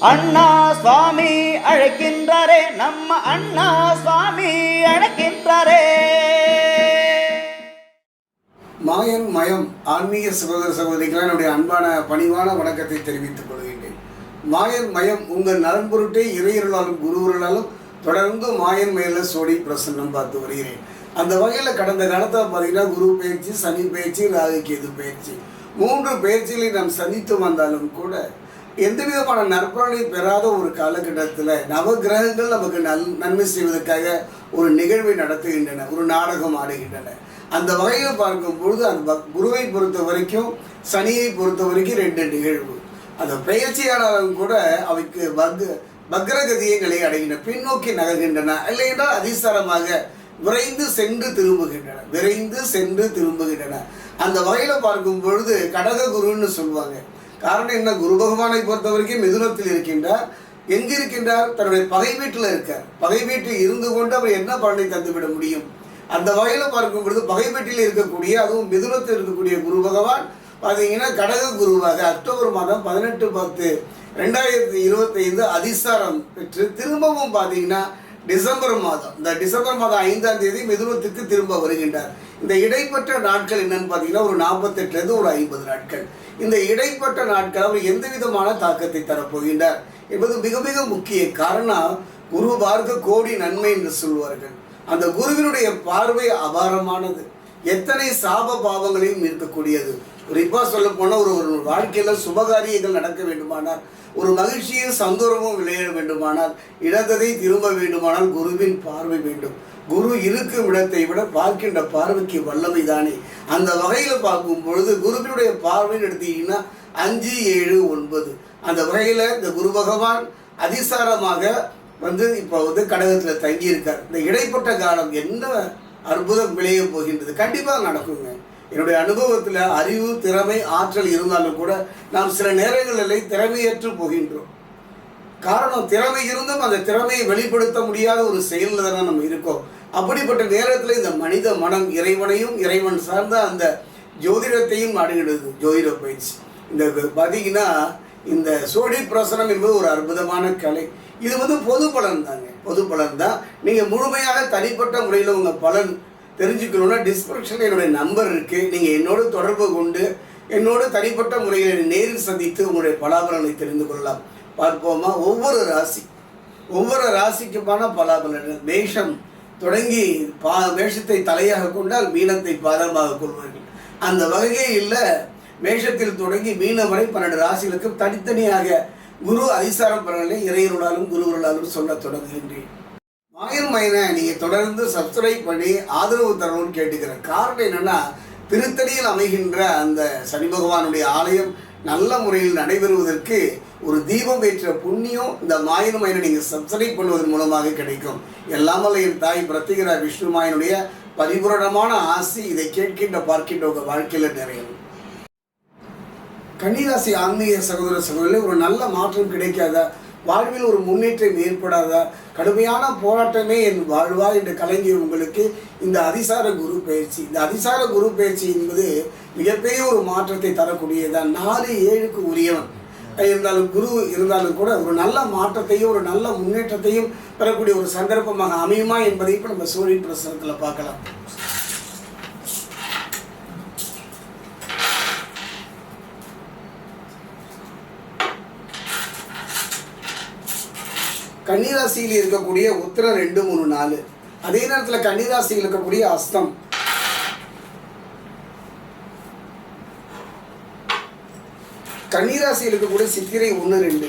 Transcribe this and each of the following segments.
அண்ணா சுவாமி அழைக்கின்றாரே நம்ம அண்ணா சுவாமி அழைக்கின்றாரே. மாயன் மயம் ஆன்மீக சகோதர சகோதரிகளை என்னுடைய அன்பான பணிவான வணக்கத்தை தெரிவித்துக் கொள்கின்றேன். மாயன் மயம் உங்கள் நலன் பொருட்டே இறையர்களாலும் குருவர்களாலும் தொடர்ந்து மாயன் மயில சோடி பிரசன்னம் பார்த்து வருகிறேன். அந்த வகையில் கடந்த காலத்தில் பார்த்தீங்கன்னா குரு பயிற்சி சனி பயிற்சி ராகு கேது பயிற்சி. மூன்று பயிற்சிகளை நாம் சந்தித்து வந்தாலும் கூட எந்த விதமான நற்பலனையும் பெறாத ஒரு காலகட்டத்தில் நவகிரகங்கள் நமக்கு நல் நன்மை செய்வதற்காக ஒரு நிகழ்வை நடத்துகின்றன ஒரு நாடகம் ஆடுகின்றன. அந்த வகையில் பார்க்கும் பொழுது அந்த பக்- குருவை பொறுத்த வரைக்கும் சனியை பொறுத்த வரைக்கும் ரெண்டு நிகழ்வு. அந்த பெயர்ச்சியாளரும் கூட அவைக்கு பக் பக்ரகதியங்களை அடைகின்றன பின்னோக்கி நகர்கின்றன. இல்லை என்றால் அதிசாரமாக விரைந்து சென்று திரும்புகின்றன விரைந்து சென்று திரும்புகின்றன. அந்த வகையில் பார்க்கும் பொழுது கடக குருன்னு சொல்லுவாங்க. காரணம் என்ன? குரு பகவானை பொறுத்த வரைக்கும் மிதுனத்தில் இருக்கின்றார். எங்க இருக்கின்றார்? தன்னுடைய பகை வீட்டில் இருக்கார். பகை வீட்டில் இருந்து கொண்டு அவர் என்ன பலனை தந்துவிட முடியும்? அந்த வகையில் பார்க்கும் பொழுது பகை வீட்டில் இருக்கக்கூடிய அதுவும் மிதுனத்தில் இருக்கக்கூடிய குரு பகவான் பார்த்தீங்கன்னா கடக குருவாக அக்டோபர் மாதம் பதினெட்டு பத்து ரெண்டாயிரத்தி இருபத்தைந்து அதிசாரம் பெற்று திரும்பவும் பார்த்தீங்கன்னா டிசம்பர் மாதம் இந்த டிசம்பர் மாதம் ஐந்தாம் தேதி மிதுனத்துக்கு திரும்ப வருகின்றார். இந்த இடைப்பட்ட நாட்கள் என்னன்னு பார்த்தீங்கன்னா ஒரு நாற்பத்தெட்டுலேருந்து ஒரு ஐம்பது நாட்கள். இந்த இடைப்பட்ட நாட்கள் அவர் எந்த விதமான தாக்கத்தை தரப்போகின்றார் என்பது மிக மிக முக்கிய காரணம் குரு பார்க்க கோடி நன்மை என்று சொல்வார்கள். அந்த குருவினுடைய பார்வை அபாரமானது. எத்தனை சாப பாவங்களையும் இருக்கக்கூடியது. குறிப்பா சொல்ல போனால் ஒரு ஒரு வாழ்க்கையில சுபகாரியங்கள் நடக்க வேண்டுமானால் ஒரு மகிழ்ச்சியும் சந்தோஷமும் விளையாட வேண்டுமானால் இழந்ததை திரும்ப வேண்டுமானால் குருவின் பார்வை வேண்டும். குரு இருக்கும் இடத்தை விட பார்க்கின்ற பார்வைக்கு வல்லமை தானே. அந்த வகையில் பார்க்கும் பொழுது குருவினுடைய பார்வைன்னு எடுத்தீங்கன்னா அஞ்சு ஏழு ஒன்பது. அந்த வகையில் இந்த குரு பகவான் அதிசாரமாக வந்து இப்போ வந்து கடகத்தில் தங்கியிருக்கார். இந்த இடைப்பட்ட காலம் என்ன அற்புதம் விளைய போகின்றது. கண்டிப்பாக நடக்குங்க. என்னுடைய அனுபவத்தில் அறிவு திறமை ஆற்றல் இருந்தாலும் கூட நாம் சில நேரங்களில் திறமையற்று போகின்றோம். காரணம் திறமை இருந்தும் அந்த திறமையை வெளிப்படுத்த முடியாத ஒரு செயலில் தானே நம்ம இருக்கோம். அப்படிப்பட்ட நேரத்தில் இந்த மனித மனம் இறைவனையும் இறைவன் சார்ந்த அந்த ஜோதிடத்தையும் அணுகிடுது ஜோதிட பயிற்சி. இந்த பார்த்தீங்கன்னா இந்த சோழி பிரசனம் என்பது ஒரு அற்புதமான கலை. இது வந்து பொது பலன் தாங்க பொது பலன் தான் நீங்கள் முழுமையாக தனிப்பட்ட முறையில் உங்கள் பலன் தெரிஞ்சுக்கணுன்னா டிஸ்கிரிப்ஷனில் என்னுடைய நம்பர் இருக்குது நீங்கள் என்னோடு தொடர்பு கொண்டு என்னோடு தனிப்பட்ட முறையில் நேரில் சந்தித்து உங்களுடைய பலாபலனை தெரிந்து கொள்ளலாம். பார்ப்போமா? ஒவ்வொரு ராசி. ஒவ்வொரு ராசிக்குமான பலாபலன் மேஷம் தொடங்கி பா மேஷத்தை தலையாக கொண்டால் மீனத்தை பாதமாக கொள்வார்கள். அந்த வகையில் மேஷத்தில் தொடங்கி மீனம் வரை பன்னெண்டு ராசிகளுக்கும் தனித்தனியாக குரு அதிசாரம் பலனை இறையருளாலும் குருவருளாலும் சொல்லத் தொடங்குகின்றேன். மாயன் மயனை நீங்கள் தொடர்ந்து சப்ஸ்கிரைப் பண்ணி ஆதரவு தரணும்னு கேட்டுக்கிறேன். காரணம் என்னென்னா திருத்தணியில் அமைகின்ற அந்த சனி பகவானுடைய ஆலயம் நல்ல முறையில் நடைபெறுவதற்கு ஒரு தீபம் ஏற்ற புண்ணியம் இந்த மாயன் மயனை நீங்கள் சப்ஸ்கிரைப் பண்ணுவதன் மூலமாக கிடைக்கும். எல்லாமல்ல என் தாய் பிரத்திகரா விஷ்ணு மாயனுடைய பரிபூரணமான ஆசி இதை கேட்கின்ற பார்க்கின்ற உங்கள் வாழ்க்கையில் நிறையும் கன்னிராசி ஆன்மீக சகோதர சகோதரில் ஒரு நல்ல மாற்றம் கிடைக்காதா? வாழ்வில் ஒரு முன்னேற்றம் ஏற்படாதா? கடுமையான போராட்டமே என் வாழ்வா என்று கலங்கிய உங்களுக்கு இந்த அதிசார குரு பயிற்சி. இந்த அதிசார குரு பயிற்சி என்பது மிகப்பெரிய ஒரு மாற்றத்தை தரக்கூடியதான் நாலு ஏழுக்கு உரியவன். இருந்தாலும் குரு இருந்தாலும் கூட ஒரு நல்ல மாற்றத்தையும் ஒரு நல்ல முன்னேற்றத்தையும் பெறக்கூடிய ஒரு சந்தர்ப்பமாக அமையுமா என்பதை இப்போ நம்ம சூழல் பிரசனத்தில் பார்க்கலாம். கன்னிராசியில் இருக்கக்கூடிய உத்திரம் ரெண்டு மூணு நாலு. அதே நேரத்தில் கன்னிராசியில் இருக்கக்கூடிய அஸ்தம். கன்னிராசியில் இருக்கக்கூடிய சித்திரை ஒன்று ரெண்டு.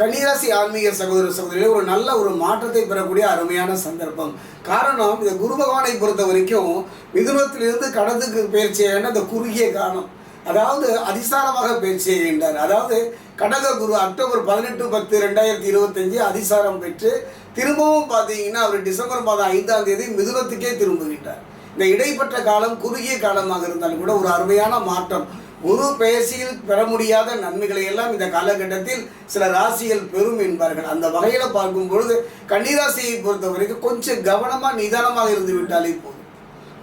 கன்னிராசி ஆன்மீக சகோதர சகோதரிகளே ஒரு நல்ல ஒரு மாற்றத்தை பெறக்கூடிய அருமையான சந்தர்ப்பம். காரணம் இந்த குரு பகவானை பொறுத்த வரைக்கும் மிதுனத்திலிருந்து கடந்துக்கு பயிற்சியான இந்த குறுகிய காலம். அதாவது அதிசாரமாக பேச்சு செய்கின்றார் அதாவது கடக குரு அக்டோபர் பதினெட்டு பத்து ரெண்டாயிரத்தி இருபத்தஞ்சு அதிசாரம் பெற்று திரும்பவும் பார்த்தீங்கன்னா அவர் டிசம்பர் மாதம் ஐந்தாம் தேதி மிதுனத்துக்கே திரும்புகின்றார். இந்த இடைப்பட்ட காலம் குறுகிய காலமாக இருந்தாலும் கூட ஒரு அருமையான மாற்றம். குரு பேசியில் பெற முடியாத நன்மைகளை எல்லாம் இந்த காலகட்டத்தில் சில ராசிகள் பெறும் என்பார்கள். அந்த வகையில் பார்க்கும் பொழுது கன்னிராசியை பொறுத்த வரைக்கும் கொஞ்சம் கவனமாக நிதானமாக இருந்து விட்டாலே போதும்.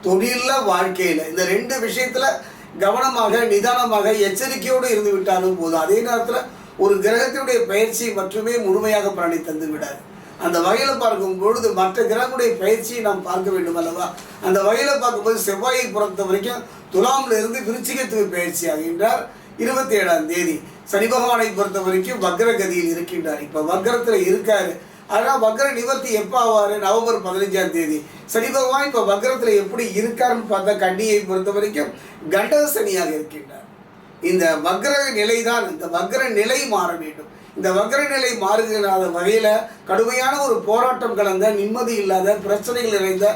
தொழிலில் வாழ்க்கையில் இந்த ரெண்டு விஷயத்தில் கவனமாக நிதானமாக எச்சரிக்கையோடு இருந்து விட்டாலும் போதும். அதே நேரத்தில் ஒரு கிரகத்தினுடைய பயிற்சி மட்டுமே முழுமையாக பலனை தந்து விடாது அந்த வகையில் பார்க்கும் பொழுது மற்ற கிரகங்களுடைய பயிற்சியை நாம் பார்க்க வேண்டும் அல்லவா? அந்த வகையில் பார்க்கும்போது செவ்வாயை பொறுத்த வரைக்கும் துலாமில் இருந்து விருச்சிகத்துக்கு பயிற்சி ஆகின்றார் இருபத்தி ஏழாம் தேதி. சனி பகவானை பொறுத்த வரைக்கும் வக்ரகதியில் இருக்கின்றார். இப்போ வக்ரத்தில் இருக்காரு. ஆனால் வக்ர நிவர்த்தி எப்போ ஆவார்? நவம்பர் பதினஞ்சாம் தேதி. சனி பகவான் இப்போ வக்ரத்தில் எப்படி இருக்காருன்னு பார்த்தா கண்ணியை பொறுத்த வரைக்கும் கண்டக சனியாக இருக்கின்றார். இந்த வக்ர நிலைதான் இந்த வக்ர நிலை மாற வேண்டும். இந்த வக்ர நிலை மாறுகிற வகையில் கடுமையான ஒரு போராட்டம் கலந்த நிம்மதி இல்லாத பிரச்சனைகள் நிறைந்த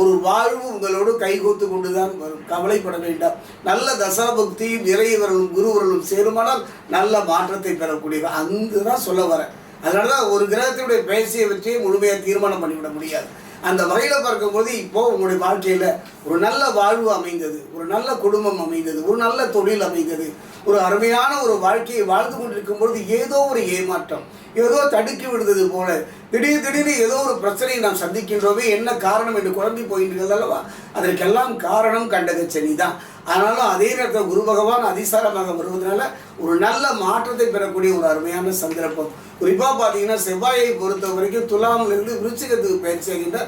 ஒரு வாழ்வு உங்களோடு கைகோத்து கொண்டுதான் வரும். கவலைப்பட வேண்டாம். நல்ல தசாபக்தியும் இறையவர்களும் குருவர்களும் சேருமானால் நல்ல மாற்றத்தை பெறக்கூடியவர். அங்கு தான் சொல்ல வரேன். அதனால தான் ஒரு கிரகத்தினுடைய பேசியை வச்சு முழுமையாக தீர்மானம் பண்ணிவிட முடியாது. அந்த வகையில் பார்க்கும்போது இப்போ உங்களுடைய வாழ்க்கையில் ஒரு நல்ல வாழ்வு அமைந்தது ஒரு நல்ல குடும்பம் அமைந்தது ஒரு நல்ல தொழில் அமைந்தது ஒரு அருமையான ஒரு வாழ்க்கையை வாழ்ந்து கொண்டிருக்கும் பொழுது ஏதோ ஒரு ஏமாற்றம் ஏதோ தடுக்கி விடுதது போல திடீர் திடீர்னு ஏதோ ஒரு பிரச்சனையை நாம் சந்திக்கின்றோமே என்ன காரணம் என்று குழம்பி போகின்றது அல்லவா? அதற்கெல்லாம் காரணம் கண்டக சனி தான் ஆனாலும் அதே நேரத்தில் குரு பகவான் அதிசாரமாக வருவதனால ஒரு நல்ல மாற்றத்தை பெறக்கூடிய ஒரு அருமையான சந்தர்ப்பம். குறிப்பாக பார்த்தீங்கன்னா செவ்வாயை பொறுத்த வரைக்கும் துலாமிலிருந்து விருச்சிகத்துக்கு பயிற்சி ஆகின்ற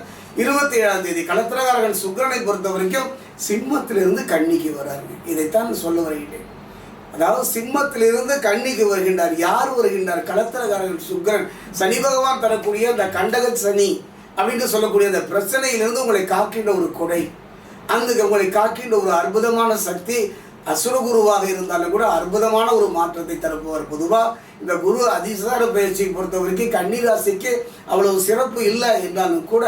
இருபத்தி ஏழாம் தேதி கலத்திரகாரகன் சுக்கிரனை பொறுத்த வரைக்கும் சிம்மத்திலிருந்து கன்னிக்கு வர்றார்கள் இதைத்தான் சொல்ல வருகின்றேன். அதாவது சிம்மத்திலிருந்து கன்னிக்கு வருகின்றார். யார் வருகின்றார்? கலத்திரகாரகன் சுக்கிரன். சனி பகவான் தரக்கூடிய அந்த கண்டக சனி அப்படின்னு சொல்லக்கூடிய அந்த பிரச்சனையிலிருந்து உங்களை காக்கின்ற ஒரு கொடை. அந்த உங்களை காக்கின்ற ஒரு அற்புதமான சக்தி அசுரகுருவாக இருந்தாலும் கூட அற்புதமான ஒரு மாற்றத்தை தரப்புவார் பொதுவாக இந்த குரு அதிசார பயிற்சியை பொறுத்த வரைக்கும் கன்னிராசிக்கு அவ்வளவு சிறப்பு இல்லை என்றாலும் கூட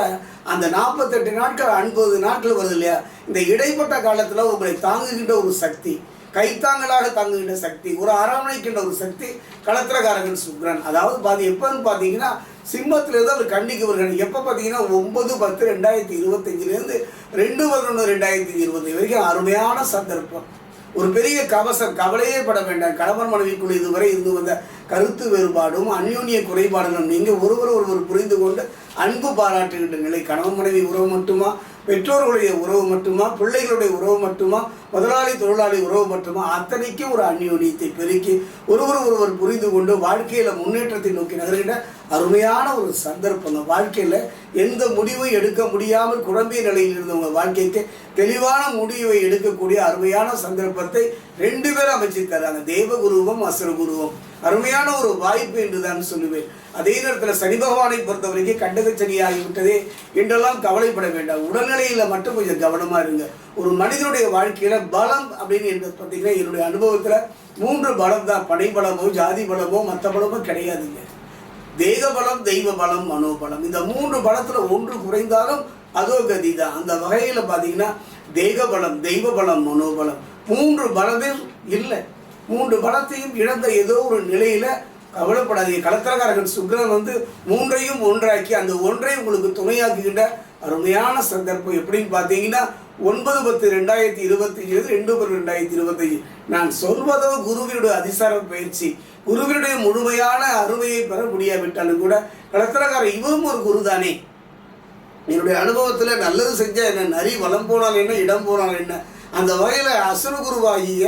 அந்த நாற்பத்தெட்டு நாட்கள் ஐம்பது நாட்கள் வருது இல்லையா? இந்த இடைப்பட்ட காலத்தில் உங்களை தாங்குகின்ற ஒரு சக்தி கைத்தாங்கலாக தாங்குகின்ற சக்தி ஒரு அரவணைக்கின்ற ஒரு சக்தி களத்திரகாரகன் சுக்ரன். அதாவது பாதி எப்போன்னு பார்த்தீங்கன்னா சிம்மத்திலிருந்து அவர் கண்ணிக்கு வருகிறார். எப்போ பார்த்தீங்கன்னா ஒன்பது பத்து ரெண்டாயிரத்தி இருபத்தஞ்சிலேருந்து ரெண்டு பதினொன்று ரெண்டாயிரத்தி இருபது வரைக்கும் அருமையான சந்தர்ப்பம். ஒரு பெரிய கவசம் கவலையே பட வேண்டாம். கணவன் மனைவிக்குள் இதுவரை இருந்து வந்த கருத்து வேறுபாடும் அந்யோன்ய குறைபாடுகளும் நீங்கள் ஒருவர் ஒருவர் புரிந்து கொண்டு அன்பு பாராட்டுகின்ற நிலை. கணவன் மனைவி உறவு மட்டுமா? பெற்றோர்களுடைய உறவு மட்டுமா? பிள்ளைகளுடைய உறவு மட்டுமா? முதலாளி தொழிலாளி உறவு மட்டுமா? அத்தனைக்கும் ஒரு அந்யோன்யத்தை பெருக்கி ஒருவர் ஒருவர் புரிந்து கொண்டு வாழ்க்கையில் முன்னேற்றத்தை நோக்கி நகர்கின்ற அருமையான ஒரு சந்தர்ப்பம். வாழ்க்கையில் எந்த முடிவும் எடுக்க முடியாமல் குழம்பிய நிலையில் இருந்தவங்க வாழ்க்கைக்கு தெளிவான முடிவை எடுக்கக்கூடிய அருமையான சந்தர்ப்பத்தை ரெண்டு பேரும் அமைச்சிருக்காங்க தேவகுருவும் அசுரகுருவும். அருமையான ஒரு வாய்ப்பு என்று தான் சொல்லுவேன். அதே நேரத்தில் சனி பகவானை பொறுத்த வரைக்கும் கண்டக சனியாகிவிட்டதே என்றெல்லாம் கவலைப்பட வேண்டாம். உடல்நிலையில் மட்டும் கொஞ்சம் கவனமாக இருங்க. ஒரு மனிதனுடைய வாழ்க்கையில் பலம் அப்படின்னு என்று பார்த்தீங்கன்னா என்னுடைய அனுபவத்தில் மூன்று பலம் தான். படைபலமோ ஜாதி பலமோ மற்ற பலமோ கிடையாதுங்க. தேக பலம் தெய்வ பலம் மனோபலம் இந்த மூன்று பலத்துல ஒன்று குறைந்தாலும் அதோ கதி தான். அந்த வகையில பாத்தீங்கன்னா தேக பலம் தெய்வ பலம் மனோபலம் மூன்று பலத்தில் இல்லை. மூன்று பலத்தையும் இழந்த ஏதோ ஒரு நிலையில கவலைப்படாதீங்க. களத்திரக்காரர்கள் சுக்ரன் வந்து மூன்றையும் ஒன்றாக்கி அந்த ஒன்றை உங்களுக்கு துணையாக்குகின்ற அருமையான சந்தர்ப்பம். எப்படின்னு பார்த்தீங்கன்னா ஒன்பது பத்து ரெண்டாயிரத்தி இருபத்தி ஏழு ரெண்டு பத்து ரெண்டாயிரத்தி இருபத்தஞ்சு. நான் சொல்வதோ குருவினுடைய அதிசார பயிற்சி. குருவினுடைய முழுமையான அருமையை பெற முடியாவிட்டாலும் கூட களத்திரக்காரர் இவரும் ஒரு குரு தானே என்னுடைய அனுபவத்தில் நல்லது செஞ்சால் என்ன? நரி வளம் போனால் என்ன? இடம் போனால் என்ன? அந்த வகையில் அசுரகுருவாகிய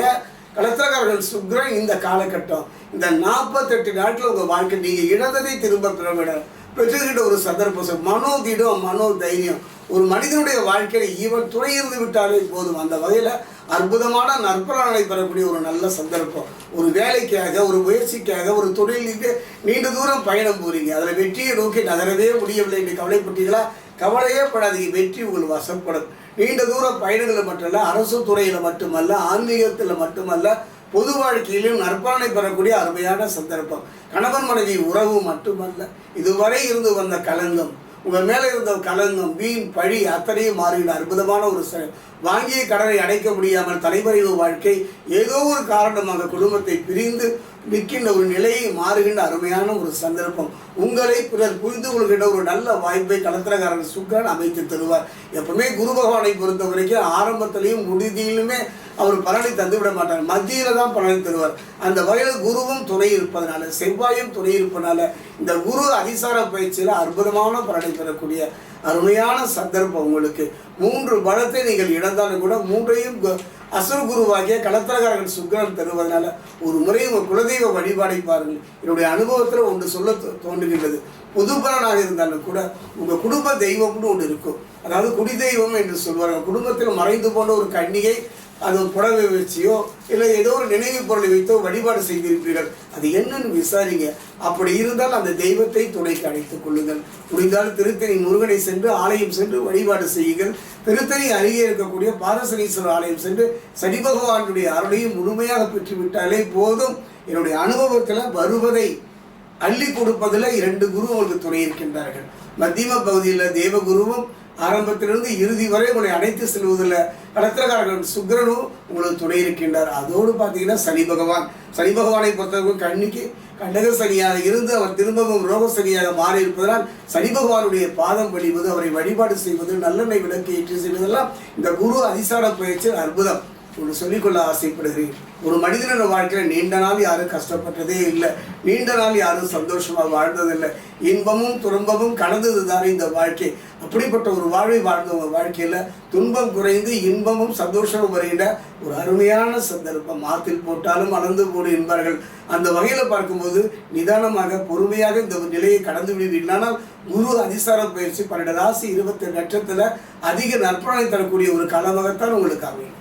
களத்திரக்காரர்கள் சுக்ரன் இந்த காலகட்டம். இந்த நாற்பத்தெட்டு நாட்டில் உங்கள் வாழ்க்கை நீங்கள் இழந்ததை திரும்ப பெற பெற்றுக்கிட்ட ஒரு சந்தர்ப்பம் மனோதிடம் மனோ தைரியம். ஒரு மனிதனுடைய வாழ்க்கையில் இவன் துணை இருந்து விட்டாலே போதும். அந்த வகையில் அற்புதமான நற்பலனை பெறக்கூடிய ஒரு நல்ல சந்தர்ப்பம். ஒரு வேலைக்காக ஒரு முயற்சிக்காக ஒரு தொழிலுக்கு நீண்ட தூரம் பயணம் போறீங்க. அதில் வெற்றியை நோக்கி நகரவே முடியவில்லை என்று கவலைப்பட்டீங்களா கவலையே படாதீங்க. வெற்றி உங்கள் வசப்படும். நீண்ட தூர பயணங்களில் மட்டுமல்ல அரசு துறையில் மட்டுமல்ல ஆன்மீகத்தில் மட்டுமல்ல பொது வாழ்க்கையிலும் நற்பலனை பெறக்கூடிய அருமையான சந்தர்ப்பம். கணவன் மனைவி உறவு மட்டுமல்ல இதுவரை இருந்து வந்த கலங்கம் உங்கள் மேலே இருந்த கலங்கம் வீண் பழி அத்தனையும் மாறுகிற அற்புதமான ஒரு ச வாங்கிய கடனை அடைக்க முடியாமல் தலைமறைவு வாழ்க்கை ஏதோ ஒரு காரணமாக குடும்பத்தை பிரிந்து நிற்கின்ற ஒரு நிலையை மாறுகின்ற அருமையான ஒரு சந்தர்ப்பம். உங்களை பிறர் புரிந்து கொள்கின்ற ஒரு நல்ல வாய்ப்பை களத்திரக்காரன் சுக்கரன் அமைத்து தருவார். எப்பவுமே குரு பகவானை பொறுத்த வரைக்கும் ஆரம்பத்திலையும் முடிதியிலுமே அவர் பலனை தந்து விட மாட்டார். மத்தியில தான் பலனை தருவார். அந்த வகையில் குருவும் துணை இருப்பதனால செவ்வாயும் துணை இருப்பதனால இந்த குரு அதிசார பயிற்சியில் அற்புதமான பலனை பெறக்கூடிய அருமையான சந்தர்ப்பம் உங்களுக்கு. மூன்று பலத்தை நீங்கள் இழந்தாலும் கூட மூன்றையும் அசுர குருவாகிய களத்திரகாரர்கள் சுக்கரன் தருவதனால ஒரு முறை உங்கள் குலதெய்வ வழிபாடை பாருங்கள். என்னுடைய அனுபவத்தில் ஒன்று சொல்ல தோன்றுகின்றது. புதுபலனாக இருந்தாலும் கூட உங்கள் குடும்ப தெய்வம்னு ஒன்று இருக்கும். அதாவது குடி தெய்வம் என்று சொல்வார்கள். குடும்பத்தில் மறைந்து போன ஒரு கன்னிகை அது புடவை வச்சியோ இல்லை ஏதோ ஒரு நினைவு பொருளை வைத்தோ வழிபாடு செய்திருப்பீர்கள். அது என்னன்னு விசாரிங்க. அப்படி இருந்தால் அந்த தெய்வத்தை துணைக்கு அழைத்துக் கொள்ளுங்கள். முடிந்தால் திருத்தணி முருகனை சென்று ஆலயம் சென்று வழிபாடு செய்யுங்கள். திருத்தணி அருகே இருக்கக்கூடிய பாரசனீஸ்வரர் ஆலயம் சென்று சனி பகவானுடைய அருளையும் முழுமையாக பெற்றுவிட்டாலே போதும். என்னுடைய அனுபவத்தில் வருவதை அள்ளி கொடுப்பதில் இரண்டு குரு உங்களுக்கு துணை இருக்கின்றார்கள். மத்தியம பகுதியில் தேவகுருவும் ஆரம்பத்திலிருந்து இறுதி வரை உங்களை அடைத்து செல்வதில் கடத்திரக்காரர்கள் சுக்கிரனும் உங்களுக்கு துணை இருக்கின்றார். அதோடு பார்த்தீங்கன்னா சனி பகவான். சனி பகவானை பொறுத்தவரைக்கும் கண்ணிக்கு கண்டக சனியாக இருந்து அவர் திரும்பவும் ரோக சனியாக மாறி இருப்பதனால் சனி பகவானுடைய பாதம் வழிவது அவரை வழிபாடு செய்வது நல்லெண்ணெய் விளக்கு ஏற்றி செய்வதெல்லாம் இந்த குரு அதிசார பயிற்சி அற்புதம். ஒன்று சொல்லிக்கொள்ள ஆசைப்படுகிறேன். ஒரு மனிதனோட வாழ்க்கையில் நீண்ட நாள் யாரும் கஷ்டப்பட்டதே இல்லை. நீண்ட நாள் யாரும் சந்தோஷமாக வாழ்ந்ததில்லை. இன்பமும் துன்பமும் கலந்தது தானே இந்த வாழ்க்கை. அப்படிப்பட்ட ஒரு வாழ்வை வாழ்ந்த ஒரு வாழ்க்கையில் துன்பம் குறைந்து இன்பமும் சந்தோஷமும் வருகின்ற ஒரு அருமையான சந்தர்ப்பம். மாத்தில் போட்டாலும் அளந்து போடு என்பார்கள் அந்த வகையில் பார்க்கும்போது நிதானமாக பொறுமையாக இந்த நிலையை கடந்து விடுவீர்களானால் குரு அதிசார பயிற்சி பன்னெண்டு ராசி இருபத்தி நட்சத்திரத்தில் அதிக நற்பலனை தரக்கூடிய ஒரு காலமாகத்தான் உங்களுக்கு அமையும்